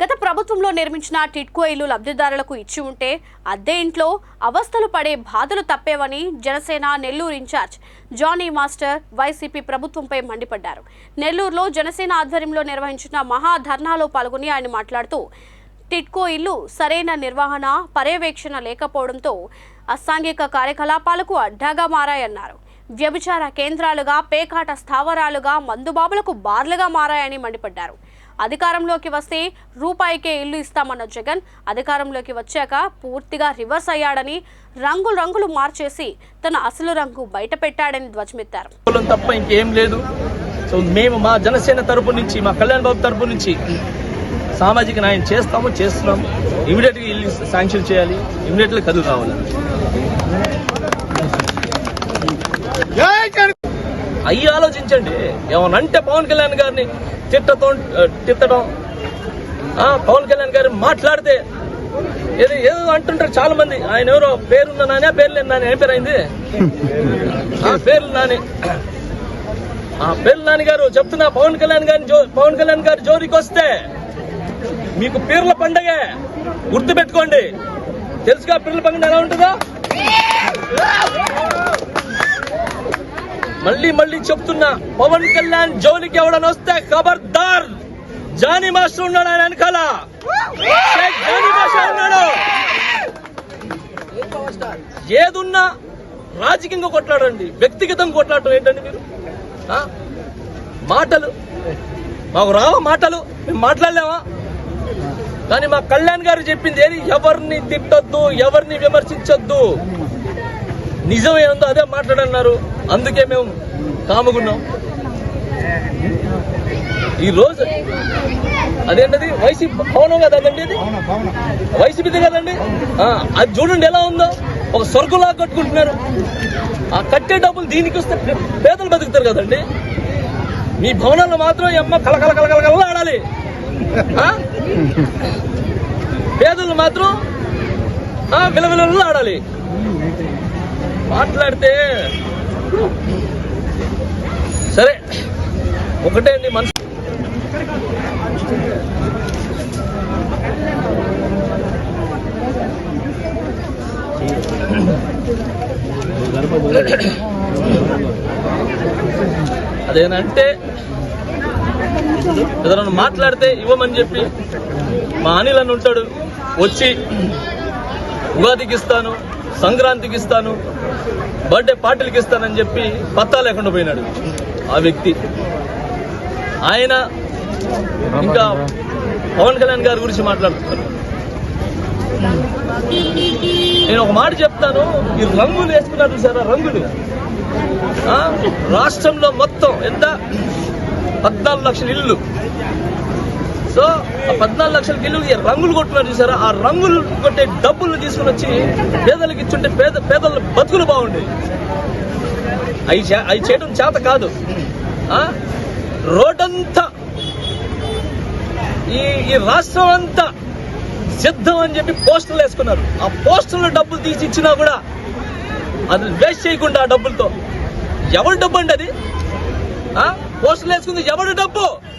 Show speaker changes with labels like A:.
A: గత ప్రభుత్వంలో నిర్మించిన టిట్కో ఇల్లు లబ్ధిదారులకు ఇచ్చి ఉంటే అద్దె ఇంట్లో అవస్థలు పడే బాధలు తప్పేవని Janasena Nellore incharge Johnny master YCP ప్రభుత్వంపై మండిపడ్డారు. నెల్లూరులో జనసేన ఆధ్వర్యంలో నిర్వహించిన మహా ధర్నాలో పాల్గొని ఆయన మాట్లాడుతూ టిట్కో ఇల్లు సరైన నిర్వహణ పర్యవేక్షణ లేకపోవడంతో అసాంఘిక కార్యకలాపాలకు అడ్డాగా మారాయన్నారు. వ్యభిచార కేంద్రాలుగా పేకాట స్థావరాలుగా మందుబాబులకు బార్లుగా మారాయని మండిపడ్డారు. అధికారంలోకి వస్తే రూపాయికే ఇల్లు ఇస్తామన్న జగన్ అధికారంలోకి వచ్చాక పూర్తిగా రివర్స్ అయ్యాడని రంగులు రంగులు మార్చేసి తన అసలు రంగు బయట పెట్టాడని ధ్వజమెత్తారు.
B: తప్ప ఇంకేం లేదు. సో మేము మా జనసేన తరపు నుంచి మా కళ్యాణ్ బాబు తరపు నుంచి సామాజిక న్యాయం చేస్తాము చేస్తున్నాము. ఇమీడియట్గా ఇల్లు శాంక్షన్ చేయాలి. ఇమీడియట్గా కదులు రావాలి అయ్యి ఆలోచించండి. ఏమనంటే పవన్ కళ్యాణ్ గారిని తిట్టతో తిట్టడం. పవన్ కళ్యాణ్ గారు మాట్లాడితే ఏదో ఏదో అంటుంటారు చాలా మంది ఆయన ఎవరో పేరున్న నానే పేరు లేని నాని. ఏం పేరు అయింది ఆ పేర్లు నాని. ఆ పేర్లు నాని గారు చెప్తున్నా పవన్ కళ్యాణ్ గారి జో పవన్ కళ్యాణ్ గారి జోరికి వస్తే మీకు పేర్ల పండగే గుర్తు పెట్టుకోండి తెలుసుగా పేర్ల పండుగ ఎలా ఉంటుందో? మళ్ళీ మళ్ళీ చెప్తున్నా పవన్ కళ్యాణ్ జోలికి ఎవడని వస్తే ఖబర్దార్. జానీ మాస్టర్ ఉన్నాడు ఆయన వెనకాల? జానీ మాస్టర్ ఉన్నాడు. ఏదున్నా రాజకీయంగా కొట్లాడండి వ్యక్తిగతంగా కొట్లాడటం ఏంటండి మీరు? మాటలు. మాకు రావా మాటలు? మేము మాట్లాడలేమా? కానీ మా కళ్యాణ్ గారు చెప్పింది ఏది? ఎవరిని తిట్టొద్దు ఎవరిని విమర్శించొద్దు. నిజం ఏందో అదే మాట్లాడన్నారు. అందుకే మేము కాముకున్నాం ఈ రోజు అదేంటది? వైసీపీ భవనం కదా అదండి ఇది? వైసీపీది కదండి? అది చూడండి ఎలా ఉందో. ఒక స్వర్గంలా కట్టుకుంటున్నారు. ఆ కట్టే డబ్బులు దీనికి వస్తే పేదలు బతుకుతారు కదండి? మీ భవనాల్లో మాత్రం ఈ అమ్మ కలకల కలకల కల ఆడాలి? పేదలు మాత్రం విలవిలలు ఆడాలి. మాట్లాడితే సరే. ఒకటే అండి మనసు. అదేనంటే ఏదైనా మాట్లాడితే ఇవ్వమని చెప్పి మా అనిల్ అని ఉంటాడు. వచ్చి ఉగాదికి ఇస్తాను. సంక్రాంతికి ఇస్తాను బర్త్డే పార్టీలకి ఇస్తానని చెప్పి పత్తా లేకుండా పోయినాడు ఆ వ్యక్తి. ఆయన ఇంకా పవన్ కళ్యాణ్ గారి గురించి మాట్లాడుతున్నారు నేను ఒక మాట చెప్తాను ఈ రంగులు వేసుకున్నారు సార్ రంగులు? రాష్ట్రంలో మొత్తం ఎంత? పద్నాలుగు లక్షల ఇల్లు. సో పద్నాలుగు లక్షల గిల్లు రంగులు కొట్టున్నారు చూసారా? ఆ రంగులు కొట్టే డబ్బులు తీసుకుని వచ్చి పేదలకు ఇచ్చుంటే పేద పేదల బతుకులు బాగుండేవి. అవి చే- అవి చేయడం చేత కాదు. ఆ? రోడ్డంతా ఈ ఈ రాష్ట్రం అంతా సిద్ధం అని చెప్పి పోస్టర్లు వేసుకున్నారు. ఆ పోస్టర్లో డబ్బులు తీసి ఇచ్చినా కూడా అది వేస్ట్ చేయకుండా ఆ డబ్బులతో. ఎవరి డబ్బు అండి అది? ఆ? పోస్టర్లు వేసుకుంది ఎవరి డబ్బు?